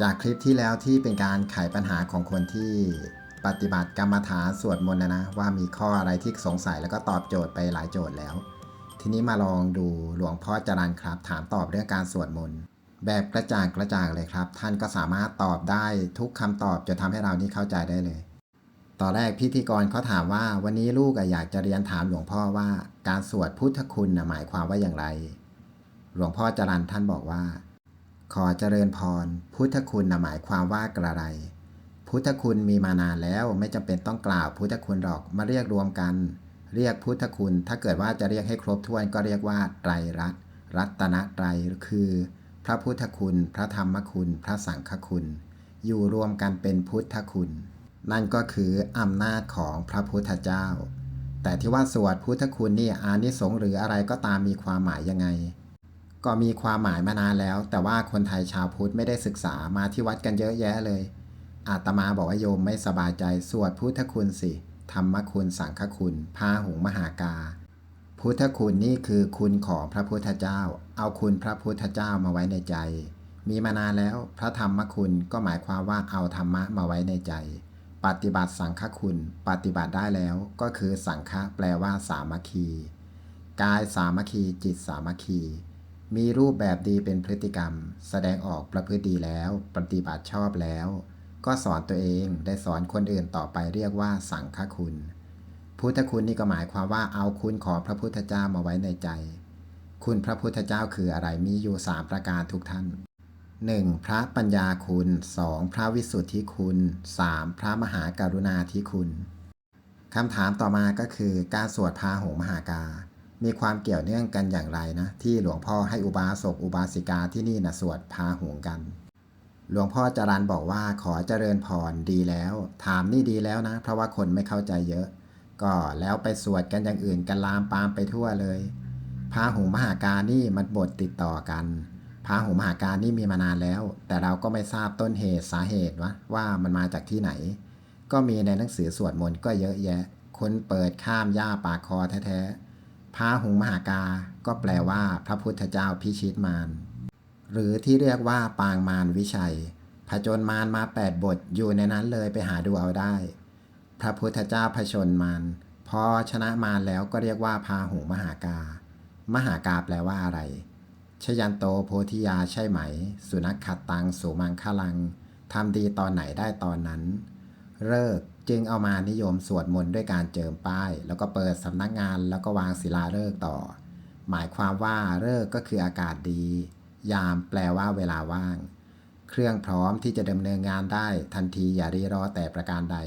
จากคลิปที่แล้วที่เป็นการไขปัญหาของคนที่ปฏิบัติกรรมฐานสวดมนต์นะนะว่ามีข้ออะไรที่สงสัยแล้วก็ตอบโจทย์ไปหลายโจทย์แล้ว ทีนี้มาลองดูหลวงพ่อจรันครับ ถามตอบเรื่องการสวดมนต์แบบกระจ่างกระจ่างเลยครับ ท่านก็สามารถตอบได้ทุกคำตอบจะทำให้เรานี่เข้าใจได้เลยตอนแรกพิธีกรเขาถามว่าวันนี้ลูกอยากจะเรียนถามหลวงพ่อว่าการสวดพุทธคุณหมายความว่าอย่างไร หลวงพ่อจรันท่านบอกว่า ขอเจริญพร พุทธคุณหมายความว่ากระไร พุทธคุณมีมานานแล้วไม่จำเป็นต้องกล่าวพุทธคุณหรอกมาเรียกรวมกัน เรียกพุทธคุณ ถ้าเกิดว่าจะเรียกให้ครบถ้วนก็เรียกว่าไตรรัตน์รัตนไตรคือ พระพุทธคุณ พระธรรมคุณ พระสังฆคุณ อยู่รวมกันเป็นพุทธคุณ นั่นก็คืออำนาจของพระพุทธเจ้า แต่ที่ว่าสวดพุทธคุณนี่อานิสงส์หรืออะไรก็ตามมีความหมายยังไง ก็มีความหมายมานานแล้ว แต่ว่าคนไทยชาวพุทธไม่ได้ศึกษามาที่วัดกันเยอะแยะเลย อาตมาบอกว่าโยมไม่สบายใจสวดพุทธคุณสิ ธรรมคุณสังฆคุณพาหุงมหากา พุทธคุณนี่คือคุณของพระพุทธเจ้า เอาคุณพระพุทธเจ้ามาไว้ในใจ มีมานานแล้วพระธรรมคุณก็หมายความว่าเอาธรรมะมาไว้ในใจ ปฏิบัติสังฆคุณ ปฏิบัติได้แล้วก็คือสังฆะแปลว่าสามัคคี กายสามัคคีจิตสามัคคี มีรูปแบบดีเป็นพฤติกรรม แสดงออกประพฤติดีแล้ว ปฏิบัติชอบแล้ว ก็สอนตัวเองได้สอนคนอื่นต่อไปเรียกว่าสังฆคุณ พุทธคุณนี่ก็หมายความว่าเอาคุณของพระพุทธเจ้ามาไว้ในใจ คุณพระพุทธเจ้าคืออะไรมีอยู่สามประการทุกท่าน 1. พระปัญญาคุณ 2. พระวิสุทธิคุณ 3. พระมหากรุณาธิคุณคำถามต่อมาก็คือการสวดพาหงมหากา มีความเกี่ยวเนื่องกันอย่างไรนะที่หลวงพ่อให้อุบาสกอุบาสิกาที่นี่นะสวดพาหุงกัน หลวงพ่อจรันบอกว่าขอเจริญพรดีแล้ว ถามนี่ดีแล้วนะ เพราะว่าคนไม่เข้าใจเยอะ ก็แล้วไปสวดกันอย่างอื่นกันลามปามไปทั่วเลยพาหุงมหาการนี่มันบทติดต่อกันพาหุงมหาการนี่มีมานานแล้ว แต่เราก็ไม่ทราบต้นเหตุสาเหตุวะว่ามันมาจากที่ไหน ก็มีในหนังสือสวดมนต์ก็เยอะแยะ คนเปิดข้ามย่าปากคอแท้ๆ พาหุงมหากา ก็แปลว่า พระพุทธเจ้าพิชิตมาร หรือที่เรียกว่าปางมารวิชัย ผจญมารมา8บทอยู่ในนั้นเลยไปหาดูเอาได้ พระพุทธเจ้าผชนมารพอชนะมารแล้วก็เรียกว่าพาหุงมหากา มหากาแปลว่าอะไร ชยันโตโพธิยาใช่ไหม สุนัขขัดตังสูมังคลังทำดีตอนไหนได้ตอนนั้น เลิกจึงเอามานิยมสวดมนต์ด้วยการเจิมป้าย แล้วก็เปิดสำนักงานแล้วก็วางศิลาฤกษ์ต่อ หมายความว่าเลิกษ์ก็คืออากาศดี ยามแปลว่าเวลาว่าง เครื่องพร้อมที่จะดำเนินงานได้ทันทีอย่ารีรอแต่ประการใด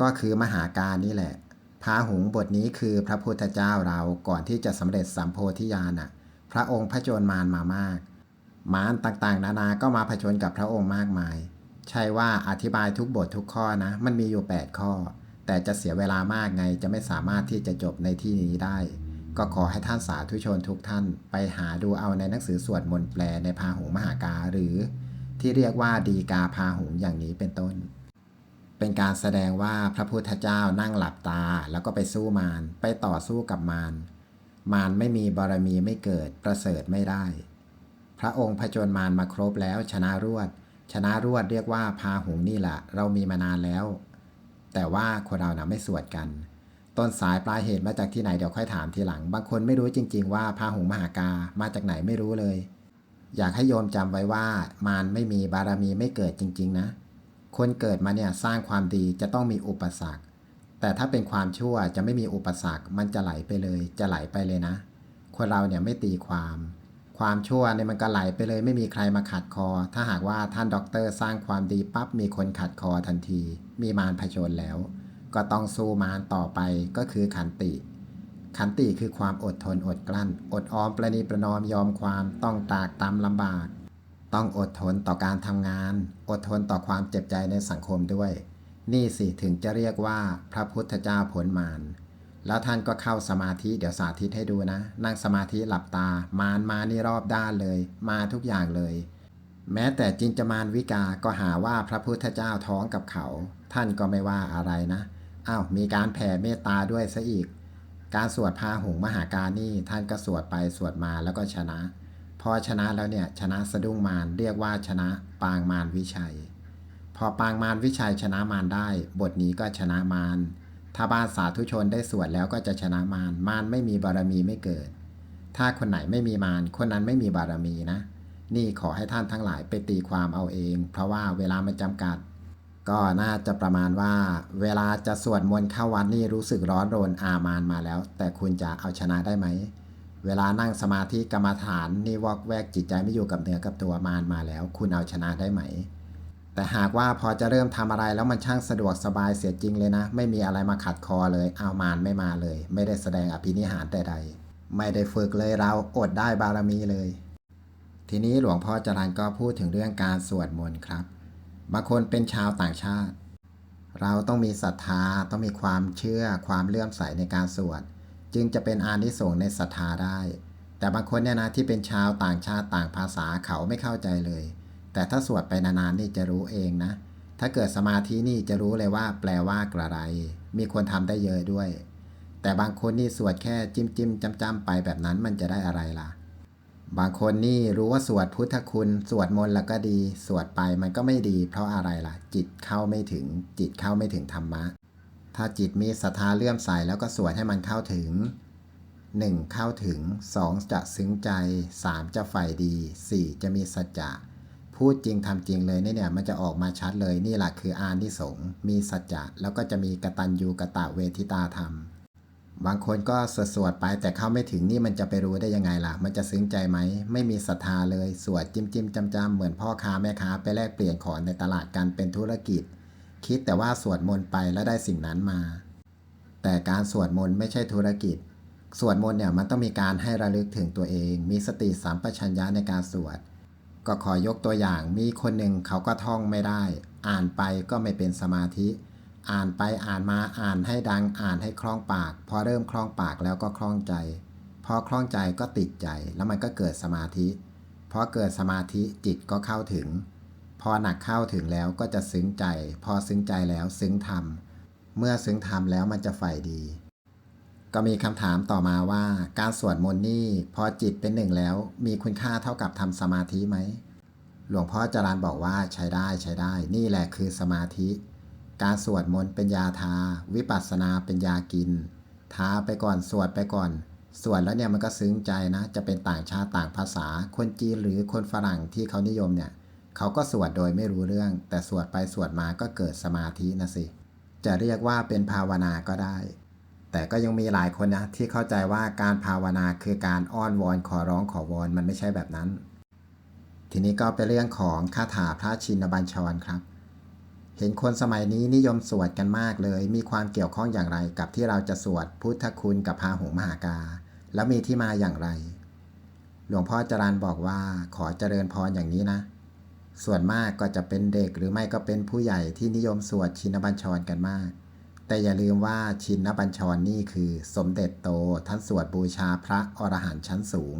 ก็คือมหาการนี่แหละพาหุงบทนี้คือพระพุทธเจ้าเราก่อนที่จะสำเร็จสัมโพธิญาณน่ะ พระองค์พระโจรมารมามาก มารต่างๆ นานาก็มาผจญกับพระองค์มากมาย ใช่ว่าอธิบายทุกบททุกข้อนะ มันมีอยู่ 8 ข้อ แต่จะเสียเวลามากไงจะไม่สามารถที่จะจบในที่นี้ได้ ก็ขอให้ท่านสาธุชนทุกท่าน ไปหาดูเอาในหนังสือสวดมนต์แปลในพาหุงมหากา หรือ ที่เรียกว่าดีกาพาหุงอย่างนี้เป็นต้น เป็นการแสดงว่าพระพุทธเจ้านั่งหลับตาแล้วก็ไปสู้มารไปต่อสู้กับมารมารไม่มีบารมีไม่เกิดประเสริฐไม่ได้ พระองค์ผจญมารมาครบแล้วชนะรวด ชนะรวดเรียกว่าพาหุงนี่แหละเรามีมานานแล้ว แต่ว่าคนเรานะไม่สวดกัน ต้นสายปลายเหตุมาจากที่ไหนเดี๋ยวค่อยถามทีหลัง บางคนไม่รู้จริง ๆ ว่าพาหุงมหากามาจากไหนไม่รู้เลย อยากให้โยมจำไว้ว่ามารไม่มีบารมีไม่เกิดจริง ๆ นะ คนเกิดมาเนี่ยสร้างความดีจะต้องมีอุปสรรค แต่ถ้าเป็นความชั่วจะไม่มีอุปสรรค มันจะไหลไปเลย จะไหลไปเลยนะ คนเราเนี่ยไม่ตีความ ความชั่วเนี่ยมันก็ไหลไปเลยไม่มีใครมาขัดคอ ถ้าหากว่าท่านด็อกเตอร์สร้างความดีปั๊บมีคนขัดคอทันที มีมารผจญแล้ว ก็ต้องสู้มารต่อไปก็คือขันติ ขันติคือความอดทนอดกลั้น อดออมประนีประนอมยอมความต้องตากตำลำบาก ต้องอดทนต่อการทำงาน อดทนต่อความเจ็บใจในสังคมด้วย นี่สิถึงจะเรียกว่าพระพุทธเจ้าพ้นมาร แล้วท่านก็เข้าสมาธิเดี๋ยวสาธิตให้ดูนะ นั่งสมาธิหลับตามารมานี่รอบด้านเลย มาทุกอย่างเลย แม้แต่จินจมานวิกาก็หาว่าพระพุทธเจ้าท้องกับเขา ท่านก็ไม่ว่าอะไรนะอ้าวมีการแผ่เมตตาด้วยซะอีก การสวดพาหุงมหาการนี่ท่านก็สวดไปสวดมาแล้วก็ชนะ พอชนะแล้วเนี่ยชนะสะดุ้งมารเรียกว่าชนะปางมารวิชัย พอปางมารวิชัยชนะมารได้ บทนี้ก็ชนะมาร ถ้าบ้านสาธุชนได้สวดแล้วก็จะชนะมารมารไม่มีบารมีไม่เกิด ถ้าคนไหนไม่มีมารคนนั้นไม่มีบารมีนะ นี่ขอให้ท่านทั้งหลายไปตีความเอาเอง เพราะว่าเวลามันจำกัด ก็น่าจะประมาณว่า เวลาจะสวดมนต์เข้าวัดนี่รู้สึกร้อนรนอามานมาแล้ว แต่คุณจะเอาชนะได้ไหมเวลานั่งสมาธิกรรมฐานนี่วอกแวกจิตใจไม่อยู่กับเนื้อกับตัวมารมาแล้ว คุณเอาชนะได้ไหม แต่หากว่าพอจะเริ่มทำอะไรแล้วมันช่างสะดวกสบายเสียจริงเลยนะ ไม่มีอะไรมาขัดคอเลยเอามารไม่มาเลย ไม่ได้แสดงอภินิหารใดๆไม่ได้ฝึกเลยเราอดได้บารมีเลย ทีนี้หลวงพ่อจรันก็พูดถึงเรื่องการสวดมนต์ครับบางคนเป็นชาวต่างชาติ เราต้องมีศรัทธาต้องมีความเชื่อความเลื่อมใสในการสวดจึงจะเป็นอานิสงส์ในศรัทธาได้ แต่บางคนเนี่ยนะที่เป็นชาวต่างชาติต่างภาษาเขาไม่เข้าใจเลย แต่ถ้าสวดไปนานๆนี่จะรู้เองนะ ถ้าเกิดสมาธินี่จะรู้เลยว่า แปลว่ากระไร มีคนทำได้เยอะด้วย แต่บางคนนี่สวดแค่จิ้มจิ้มจำจำไปแบบนั้นมันจะได้อะไรล่ะ บางคนนี่รู้ว่าสวดพุทธคุณ สวดมนต์แล้วก็ดี สวดไปมันก็ไม่ดี เพราะอะไรล่ะ จิตเข้าไม่ถึง จิตเข้าไม่ถึงธรรมะ ถ้าจิตมีศรัทธาเลื่อมใสแล้วก็สวดให้มันเข้าถึง 1. เข้าถึง 2. จะซึ้งใจ 3. จะใฝ่ดี 4. จะมีสัจจะ พูดจริงทำจริงเลยเนี่ยเนี่ย มันจะออกมาชัดเลยนี่แหละคืออานิสงส์มีสัจจะแล้วก็จะมีกตัญญูกะตะเวทิตาธรรม บางคนก็สวดสวดไปแต่เข้าไม่ถึงนี่มันจะไปรู้ได้ยังไงล่ะ มันจะซึ้งใจไหม ไม่มีศรัทธาเลย สวดจิ้มจิ้มจำจำๆเหมือนพ่อค้าแม่ค้าไปแลกเปลี่ยนของในตลาดกันเป็นธุรกิจ คิดแต่ว่าสวดมนต์ไปแล้วได้สิ่งนั้นมา แต่การสวดมนต์ไม่ใช่ธุรกิจสวดมนต์เนี่ยมันต้องมีการให้ระลึกถึงตัวเอง มีสติสัมปชัญญะในการสวด ก็ขอยกตัวอย่างมีคนหนึ่งเขาก็ท่องไม่ได้ อ่านไปก็ไม่เป็นสมาธิ อ่านไปอ่านมาอ่านให้ดังอ่านให้คล่องปาก พอเริ่มคล่องปากแล้วก็คล่องใจ พอคล่องใจก็ติดใจแล้วมันก็เกิดสมาธิพอเกิดสมาธิจิตก็เข้าถึง พอหนักเข้าถึงแล้วก็จะซึ้งใจ พอซึ้งใจแล้วซึ้งธรรม เมื่อซึ้งธรรมแล้วมันจะใฝ่ดี ก็มีคำถามต่อมาว่า การสวดมนต์นี่พอจิตเป็นหนึ่งแล้ว มีคุณค่าเท่ากับทำสมาธิไหม หลวงพ่อจรานบอกว่าใช้ได้ใช้ได้ นี่แหละคือสมาธิ การสวดมนต์เป็นยาทา วิปัสสนาเป็นยากิน ทาไปก่อนสวดไปก่อน สวดแล้วเนี่ยมันก็ซึ้งใจนะ จะเป็นต่างชาติต่างภาษา คนจีนหรือคนฝรั่งที่เขานิยมเนี่ยเขาก็สวดโดยไม่รู้เรื่อง แต่สวดไปสวดมาก็เกิดสมาธินะสิ จะเรียกว่าเป็นภาวนาก็ได้ แต่ก็ยังมีหลายคนนะที่เข้าใจว่าการภาวนาคือการอ้อนวอนขอร้องขอวอนมันไม่ใช่แบบนั้น ทีนี้ก็เป็นเรื่องของคาถาพระชินบัญชรครับ เห็นคนสมัยนี้นิยมสวดกันมากเลย มีความเกี่ยวข้องอย่างไรกับที่เราจะสวดพุทธคุณกับพาหุงมหากา แล้วมีที่มาอย่างไร หลวงพ่อจรันบอกว่าขอเจริญพรอย่างนี้นะ ส่วนมากก็จะเป็นเด็กหรือไม่ก็เป็นผู้ใหญ่ที่นิยมสวดชินบัญชรกันมาก แต่อย่าลืมว่าชินนบัญชรนี่คือสมเด็จโตท่านสวดบูชาพระอรหันต์ชั้นสูง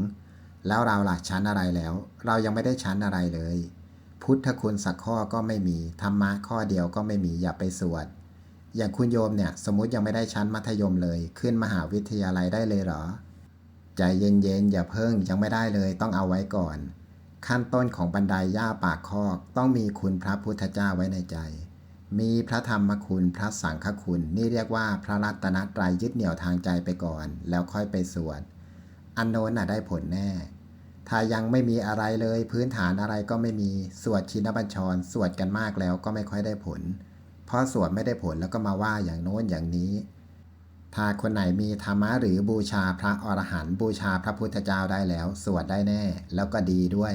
แล้วเราหลักชั้นอะไรแล้ว เรายังไม่ได้ชั้นอะไรเลย พุทธคุณสักข้อก็ไม่มีธรรมะข้อเดียวก็ไม่มีอย่าไปสวด อย่างคุณโยมเนี่ยสมมติยังไม่ได้ชั้นมัธยมเลย ขึ้นมหาวิทยาลัยได้เลยเหรอ ใจเย็นๆอย่าเพิ่งยังไม่ได้เลยต้องเอาไว้ก่อน ขั้นต้นของบันไดย่าปากคอกต้องมีคุณพระพุทธเจ้าไว้ในใจ มีพระธรรมคุณพระสังฆคุณ นี่เรียกว่าพระรัตนตรัยยึดเหนี่ยวทางใจไปก่อน แล้วค่อยไปสวด อันโน้นน่ะได้ผลแน่ ถ้ายังไม่มีอะไรเลยพื้นฐานอะไรก็ไม่มีสวดชินบัญชร สวดกันมากแล้วก็ไม่ค่อยได้ผล เพราะสวดไม่ได้ผลแล้วก็มาว่าอย่างโน้นอย่างนี้ ถ้าคนไหนมีธรรมะหรือบูชาพระอรหันต์บูชาพระพุทธเจ้าได้แล้ว สวดได้แน่ แล้วก็ดีด้วย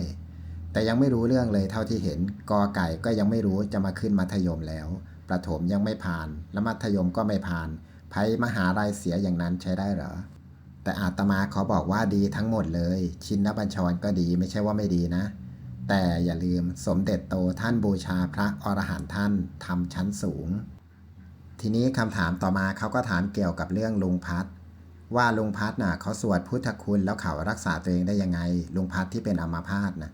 แต่ยังไม่รู้เรื่องเลยเท่าที่เห็นกอไก่ก็ยังไม่รู้จะมาขึ้นมัธยมแล้ว ประถมยังไม่ผ่าน และมัธยมก็ไม่ผ่านไพมหาลัยเสียอย่างนั้นใช้ได้เหรอ แต่อาตมาขอบอกว่าดีทั้งหมดเลย ชินบัญชรก็ดีไม่ใช่ว่าไม่ดีนะ แต่อย่าลืมสมเด็จโตท่านบูชาพระอรหันต์ท่านทำชั้นสูง ทีนี้คำถามต่อมาเขาก็ถามเกี่ยวกับเรื่องลุงพัดว่าลุงพัดน่ะเขาสวดพุทธคุณแล้วเขารักษาตัวเองได้ยังไง ลุงพัดที่เป็นอัมพาตนะ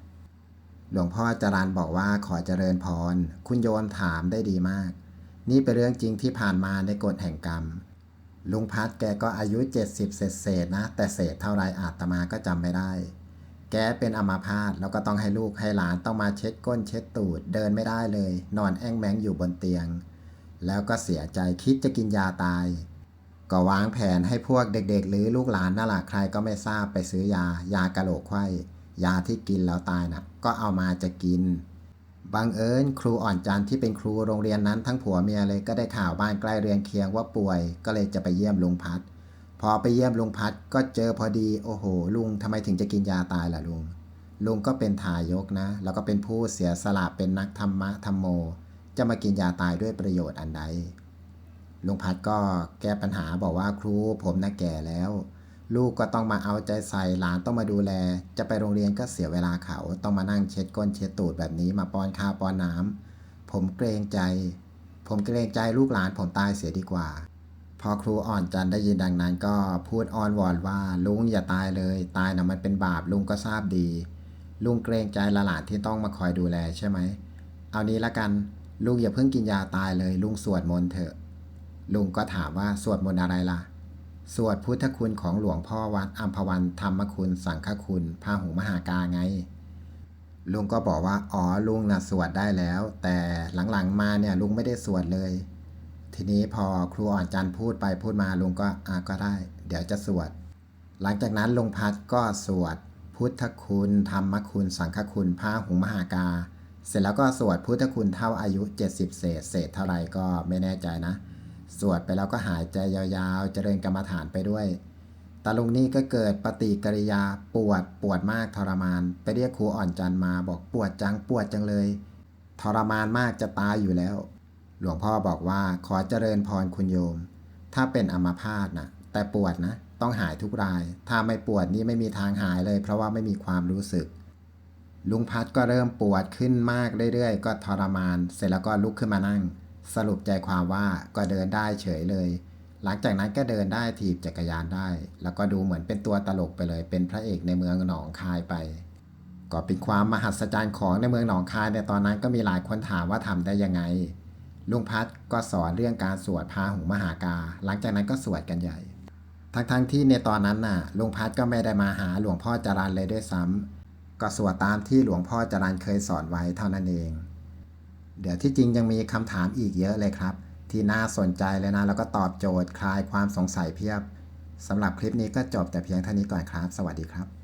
หลวงพ่อจรันบอกว่าขอเจริญพร คุณโยมถามได้ดีมาก นี่เป็นเรื่องจริงที่ผ่านมาในกฎแห่งกรรม ลุงพัดแกก็อายุ 70 เศษเศษนะ แต่เศษเท่าไรอาตมาก็จำไม่ได้ แกเป็นอัมาพาตแล้วก็ต้องให้ลูกให้หลานต้องมาเช็ดก้นเช็ดตูด เดินไม่ได้เลย นอนแอ้งแมงอยู่บนเตียง แล้วก็เสียใจคิดจะกินยาตาย ก็วางแผนให้พวกเด็กๆ หรือลูกหลานนั่นแหละใครก็ไม่ทราบไปซื้อยา ยากระโหลกไข้ยาที่กินแล้วตายน่ะ ก็เอามาจะกิน บังเอิญครูอ่อนจันที่เป็นครูโรงเรียนนั้นทั้งผัวเมียเลยก็ได้ข่าวบ้านใกล้เรือนเคียงว่าป่วย ก็เลยจะไปเยี่ยมลุงพัด พอไปเยี่ยมลุงพัดก็เจอพอดี โอ้โห ลุงทำไมถึงจะกินยาตายล่ะลุง ลุงก็เป็นทายกนะ แล้วก็เป็นผู้เสียสละเป็นนักธรรมะธรรมโม จะมากินยาตายด้วยประโยชน์อันใดลุงพัดก็แก้ปัญหาบอกว่าครูผมน่ะแก่แล้ว ลูกก็ต้องมาเอาใจใส่หลานต้องมาดูแล จะไปโรงเรียนก็เสียเวลาเขา ต้องมานั่งเช็ดก้นเช็ดตูดแบบนี้มาป้อนข้าวป้อนน้ำผมเกรงใจ ผมเกรงใจลูกหลานผมตายเสียดีกว่า พอครูอ่อนจันได้ยินดังนั้นก็พูดอ้อนวอนว่าลุงอย่าตายเลย ตายนะมันเป็นบาปลุงก็ทราบดี ลุงเกรงใจหลานที่ต้องมาคอยดูแลใช่ไหมเอานี้ละกันลุงอย่าเพิ่งกินยาตายเลย ลุงสวดมนต์เถอะ ลุงก็ถามว่าสวดมนต์อะไรล่ะ สวดพุทธคุณของหลวงพ่อวัดอัมพวันธรรมคุณสังฆคุณพาหุงมหากาไง ลุงก็บอกว่า อ๋อลุงน่ะสวดได้แล้ว แต่หลังๆมาเนี่ยลุงไม่ได้สวดเลย ทีนี้พอครูอ่อนจันพูดไปพูดมาลุงก็อ่าก็ได้ เดี๋ยวจะสวด หลังจากนั้นลุงพัดก็สวด พุทธคุณธรรมคุณ สังฆคุณพาหุงมหากา เสร็จแล้วก็สวดพุทธคุณเท่าอายุ 70 เศษเศษเท่าไรก็ไม่แน่ใจนะ สวดไปแล้วก็หายใจยาวๆ เจริญกรรมฐานไปด้วย ตาลุงนี่ก็เกิดปฏิกิริยาปวดปวดมากทรมาน ไปเรียกครูอ่อนจันทร์มาบอกปวดจังปวดจังเลย ทรมานมากจะตายอยู่แล้ว หลวงพ่อบอกว่าขอเจริญพรคุณโยม ถ้าเป็นอัมาพาตนะแต่ปวดนะ ต้องหายทุกราย ถ้าไม่ปวดนี่ไม่มีทางหายเลย เพราะว่าไม่มีความรู้สึกลุงพัดก็เริ่มปวดขึ้นมากเรื่อยๆ ก็ทรมาน เสร็จแล้วก็ลุกขึ้นมานั่ง สรุปใจความว่าก็เดินได้เฉยเลย หลังจากนั้นก็เดินได้ถีบจักรยานได้ แล้วก็ดูเหมือนเป็นตัวตลกไปเลย เป็นพระเอกในเมืองหนองคายไป ก็เป็นความมหัศจรรย์ของในเมืองหนองคายในตอนนั้นก็มีหลายคนถามว่าทำได้ยังไง ลุงพัดก็สอนเรื่องการสวดพาหุงมหากา หลังจากนั้นก็สวดกันใหญ่ ทั้งๆที่ในตอนนั้นน่ะ ลุงพัดก็ไม่ได้มาหาหลวงพ่อจรันเลยด้วยซ้ำก็สวดตามที่หลวงพ่อจรันเคยสอนไว้เท่านั้นเอง เดี๋ยวที่จริงยังมีคำถามอีกเยอะเลยครับ ที่น่าสนใจเลยนะ แล้วก็ตอบโจทย์คลายความสงสัยเพียบสำหรับคลิปนี้ก็จบแต่เพียงเท่านี้ก่อนครับ สวัสดีครับ